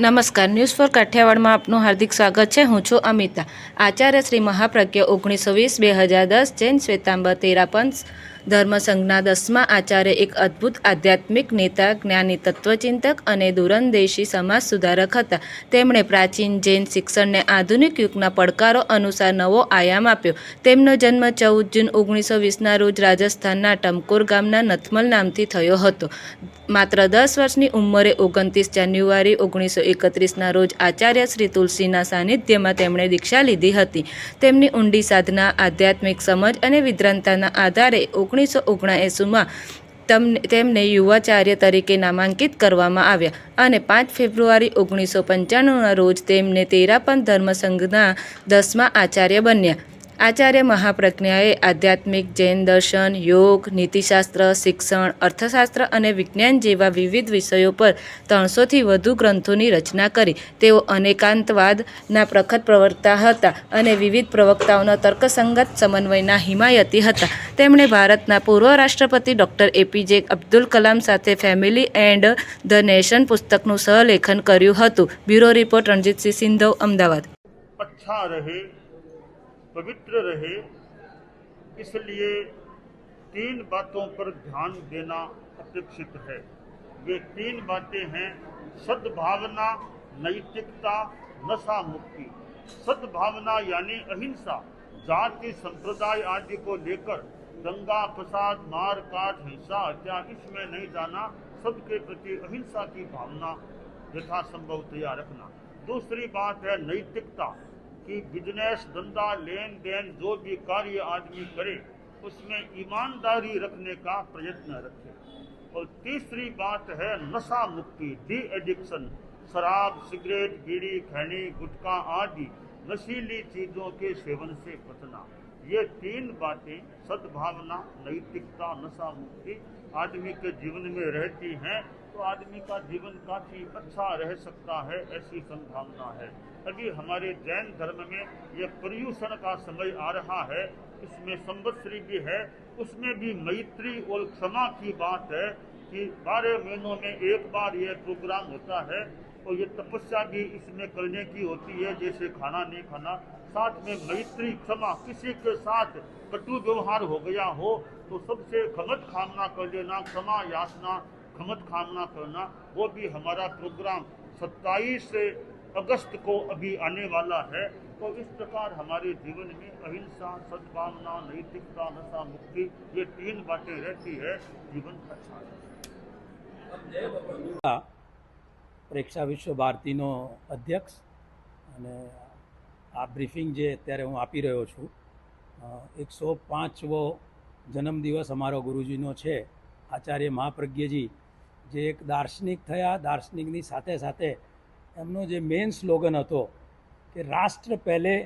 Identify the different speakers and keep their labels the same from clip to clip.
Speaker 1: નમસ્કાર news for કાઠિયાવાડમાં આપનું હાર્દિક સ્વાગત છે. હું છું અમિતા. આચાર્ય શ્રી મહાપ્રજ્ઞ ઓગણીસો વીસ, બે હજાર દસ, જૈન શ્વેતાંબર તેરાપંથ ધર્મસંઘના દસમા આચાર્ય એક અદ્ભુત આધ્યાત્મિક નેતા, જ્ઞાની તત્વચિંતક અને દૂરંદેશી સમાજ સુધારક હતા. તેમણે પ્રાચીન જૈન શિક્ષણને આધુનિક યુગના પડકારો અનુસાર નવો આયામ આપ્યો. તેમનો જન્મ ચૌદ જૂન ઓગણીસો વીસના રોજ રાજસ્થાનના ટમકોર ગામના નથમલ નામથી થયો હતો. માત્ર દસ વર્ષની ઉંમરે ઓગણત્રીસ જાન્યુઆરી ઓગણીસો એકત્રીસના રોજ આચાર્ય શ્રી તુલસીના સાનિધ્યમાં તેમણે દીક્ષા લીધી હતી. તેમની ઊંડી સાધના, આધ્યાત્મિક સમજ અને વિદ્રાંતાના આધારે ઓગણીસો ઓગણએંસીમાં તમને, તેમને યુવાચાર્ય તરીકે નામાંકિત કરવામાં આવ્યા અને પાંચ ફેબ્રુઆરી ઓગણીસો પંચાણુંના રોજ તેમને તેરાપન ધર્મસંઘના દસમા આચાર્ય બન્યા. આચાર્ય મહાપ્રજ્ઞાએ આધ્યાત્મિક જૈન દર્શન, યોગ, નીતિશાસ્ત્ર, શિક્ષણ, અર્થશાસ્ત્ર અને વિજ્ઞાન જેવા વિવિધ વિષયો પર ત્રણસોથી વધુ ગ્રંથોની રચના કરી. તેઓ અનેકાંતવાદના પ્રખર પ્રવર્તા હતા અને વિવિધ પ્રવક્તાઓના તર્કસંગત સમન્વયના હિમાયતી હતા. તેમણે ભારતના પૂર્વ રાષ્ટ્રપતિ ડૉક્ટર એપીજે અબ્દુલ કલામ સાથે ફેમિલી એન્ડ ધ નેશન પુસ્તકનું સહલેખન કર્યું હતું. Bureau report Ranjitsinh Sindhav, Ahmedabad.
Speaker 2: અચ્છા રહે पवित्र रहे, इसलिए तीन बातों पर ध्यान देना अपेक्षित है। वे तीन बातें हैं, सद्भावना, नैतिकता, नशा मुक्ति। सद्भावना यानी अहिंसा, जाति, संप्रदाय आदि को लेकर दंगा, फसाद, मार, काट, हिंसा, हत्या, इसमें नहीं जाना, सबके प्रति अहिंसा की भावना यथासंभव तैयार रखना। दूसरी बात है नैतिकता। कि बिज़नेस धंधा लेन देन जो भी कार्य आदमी करे, उसमें ईमानदारी रखने का प्रयत्न रखे। और तीसरी बात है नशा मुक्ति डी एडिक्शन शराब, सिगरेट, बीड़ी, खैनी, गुटखा आदि नशीली चीज़ों के सेवन से बचना। ये तीन बातें सद्भावना, नैतिकता, नशा मुक्ति आदमी के जीवन में रहती हैं तो आदमी का जीवन काफ़ी अच्छा रह सकता है, ऐसी संभावना है। अभी हमारे जैन धर्म में यह पर्यूषण का समय आ रहा है, इसमें संवत्सरी भी है, उसमें भी मैत्री और क्षमा की बात है कि बारह महीनों में एक बार यह प्रोग्राम होता है और ये तपस्या भी इसमें करने की होती है, जैसे खाना नहीं खाना, साथ में मैत्री, क्षमा, किसी के साथ कटु व्यवहार हो गया हो तो सबसे खमत खामना कर लेना, क्षमा याचना खमत खामना करना, वो भी हमारा प्रोग्राम 27 अगस्त को अभी आने वाला है। तो इस प्रकार हमारे जीवन में अहिंसा, सद्भावना, नैतिकता, नशा, मुक्ति, ये तीन बातें रहती है, जीवन अच्छा है
Speaker 3: પ્રેક્ષા વિશ્વ ભારતીનો અધ્યક્ષ અને આ બ્રીફિંગ જે અત્યારે હું આપી રહ્યો છું એકસો પાંચવો જન્મદિવસ અમારો ગુરુજીનો છે. આચાર્ય મહાપ્રજ્ઞજી જે એક દાર્શનિક થયા, દાર્શનિકની સાથે સાથે એમનો જે મેઇન સ્લોગન હતો કે રાષ્ટ્ર પહેલે,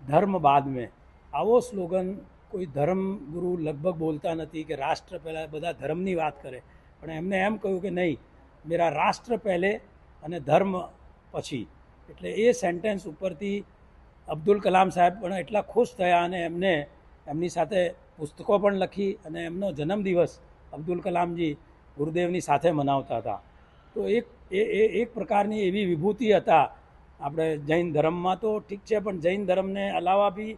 Speaker 3: ધર્મ બાદ મેં. આવો સ્લોગન કોઈ ધર્મ ગુરુ લગભગ બોલતા નથી કે રાષ્ટ્ર પહેલાં બધા ધર્મની વાત કરે. પણ એમને એમ કહ્યું કે નહીં, મેરા રાષ્ટ્ર પહેલે અને ધર્મ પછી. એટલે એ સેન્ટેન્સ ઉપરથી અબ્દુલ કલામ સાહેબ પણ એટલા ખુશ થયા અને એમને એમની સાથે પુસ્તકો પણ લખી અને એમનો જન્મદિવસ અબ્દુલ કલામજી ગુરુદેવની સાથે મનાવતા હતા. તો એક, એ એ, એક પ્રકારની એવી વિભૂતિ હતા. આપણે જૈન ધર્મમાં તો ઠીક છે, પણ જૈન ધર્મને અલાવા બી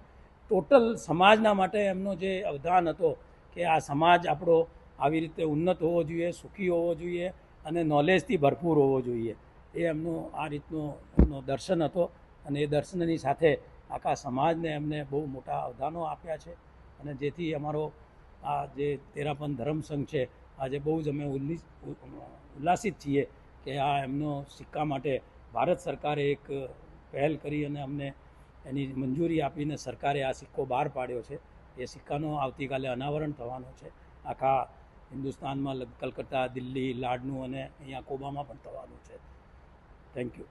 Speaker 3: ટોટલ સમાજના માટે એમનો જે અવદાન હતો કે આ સમાજ આપણો આવી રીતે ઉન્નત હોવો જોઈએ, સુખી હોવો જોઈએ અને નોલેજથી ભરપૂર હોવો જોઈએ. એ એમનું આ રીતનો એમનો દર્શન હતો અને એ દર્શનની સાથે આખા સમાજને એમને બહુ મોટા અવદાનો આપ્યા છે. અને જેથી અમારો આ જે તેરાપન ધર્મસંઘ છે, આજે બહુ જ અમે ઉલ્લિસ ઉલ્લાસિત છીએ કે આ એમનો સિક્કા માટે ભારત સરકારે એક પહેલ કરી અને અમને એની મંજૂરી આપીને સરકારે આ સિક્કો બહાર પાડ્યો છે. એ સિક્કાનો આવતીકાલે અનાવરણ થવાનો છે. આખા હિન્દુસ્તાનમાં કલકત્તા, દિલ્હી, લાડનું અને અહીંયા કોબામાં પણ થવાનું છે. Thank you.